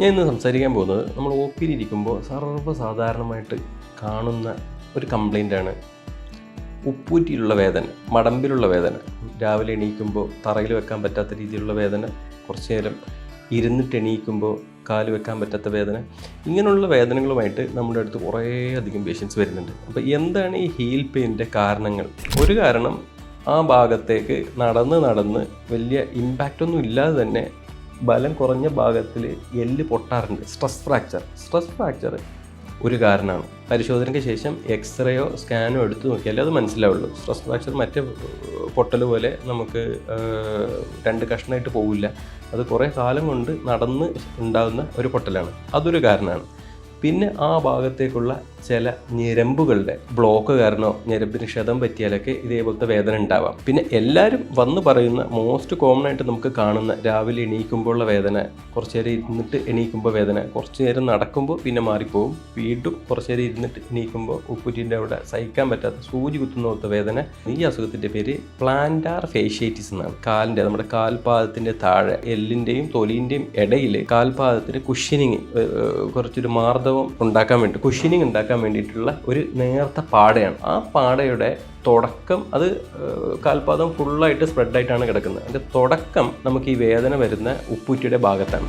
ഞാൻ ഇന്ന് സംസാരിക്കാൻ പോകുന്നത് നമ്മൾ ഒ പിയിൽ ഇരിക്കുമ്പോൾ സർവസാധാരണമായിട്ട് കാണുന്ന ഒരു കംപ്ലൈന്റാണ് ഉപ്പൂറ്റിയിലുള്ള വേദന മടമ്പിലുള്ള വേദന രാവിലെ എണീക്കുമ്പോൾ തറയിൽ വെക്കാൻ പറ്റാത്ത രീതിയിലുള്ള വേദന കുറച്ച് നേരം ഇരുന്നിട്ട് എണീക്കുമ്പോൾ കാൽ വെക്കാൻ പറ്റാത്ത വേദന ഇങ്ങനെയുള്ള വേദനകളുമായിട്ട് നമ്മുടെ അടുത്ത് കുറേ അധികം പേഷ്യൻസ് വരുന്നുണ്ട്. അപ്പോൾ എന്താണ് ഈ ഹീൽ പെയിന്റെ കാരണങ്ങൾ? ഒരു കാരണം ആ ഭാഗത്തേക്ക് നടന്ന് നടന്ന് വലിയ ഇമ്പാക്റ്റ് ഒന്നും ഇല്ലാതെ തന്നെ ബലം കുറഞ്ഞ ഭാഗത്തിൽ എല്ല് പൊട്ടാറുണ്ട്. Stress fracture. സ്ട്രെസ് ഫ്രാക്ചർ ഒരു കാരണമാണ്. പരിശോധനയ്ക്ക് ശേഷം എക്സ്റേയോ സ്കാനോ എടുത്ത് നോക്കിയാലേ അത് മനസ്സിലാവുള്ളൂ. സ്ട്രെസ് ഫ്രാക്ചർ മറ്റേ പൊട്ടൽ പോലെ നമുക്ക് രണ്ട് കഷ്ണമായിട്ട് പോകില്ല അത് കുറേ കാലം കൊണ്ട് നടന്ന് ഉണ്ടാകുന്ന ഒരു പൊട്ടലാണ്. അതൊരു കാരണമാണ്. പിന്നെ ആ ഭാഗത്തേക്കുള്ള ചില ഞരമ്പുകളുടെ ബ്ലോക്ക് കാരണമോ ഞരമ്പിന് ക്ഷതം പറ്റിയാലൊക്കെ ഇതേപോലത്തെ വേദന ഉണ്ടാവാം. പിന്നെ എല്ലാവരും വന്ന് പറയുന്ന മോസ്റ്റ് കോമൺ ആയിട്ട് നമുക്ക് കാണുന്ന രാവിലെ എണീക്കുമ്പോഴുള്ള വേദന കുറച്ച് നേരം ഇരുന്നിട്ട് എണീക്കുമ്പോൾ വേദന കുറച്ച് നേരം നടക്കുമ്പോൾ പിന്നെ മാറിപ്പോവും. വീണ്ടും കുറച്ച് നേരം ഇരുന്നിട്ട് എണീക്കുമ്പോൾ ഉപ്പുറ്റിന്റെ അവിടെ സഹിക്കാൻ പറ്റാത്ത സൂചി കുത്തുന്ന പോലത്തെ വേദന. ഈ അസുഖത്തിന്റെ പേര് പ്ലാന്റാർ ഫേഷ്യേറ്റിസ് എന്നാണ്. കാലിന്റെ നമ്മുടെ കാൽപാദത്തിന്റെ താഴെ എല്ലിന്റെയും തൊലിന്റെയും ഇടയിൽ കാൽപാദത്തിന് കുഷ്യനിങ് കുറച്ചൊരു മാർദ്ദവം ഉണ്ടാക്കാൻ വേണ്ടി കുഷ്യനിങ് ഉണ്ടാക്കാൻ വേണ്ടിയിട്ടുള്ള ഒരു നേർത്ത പാടയാണ്. ആ പാടയുടെ തുടക്കം അത് കാൽപാദം ഫുള്ളായിട്ട് സ്പ്രെഡായിട്ടാണ് കിടക്കുന്നത്. അതിന്റെ തുടക്കം നമുക്ക് ഈ വേദന വരുന്ന ഉപ്പൂറ്റിയുടെ ഭാഗത്താണ്.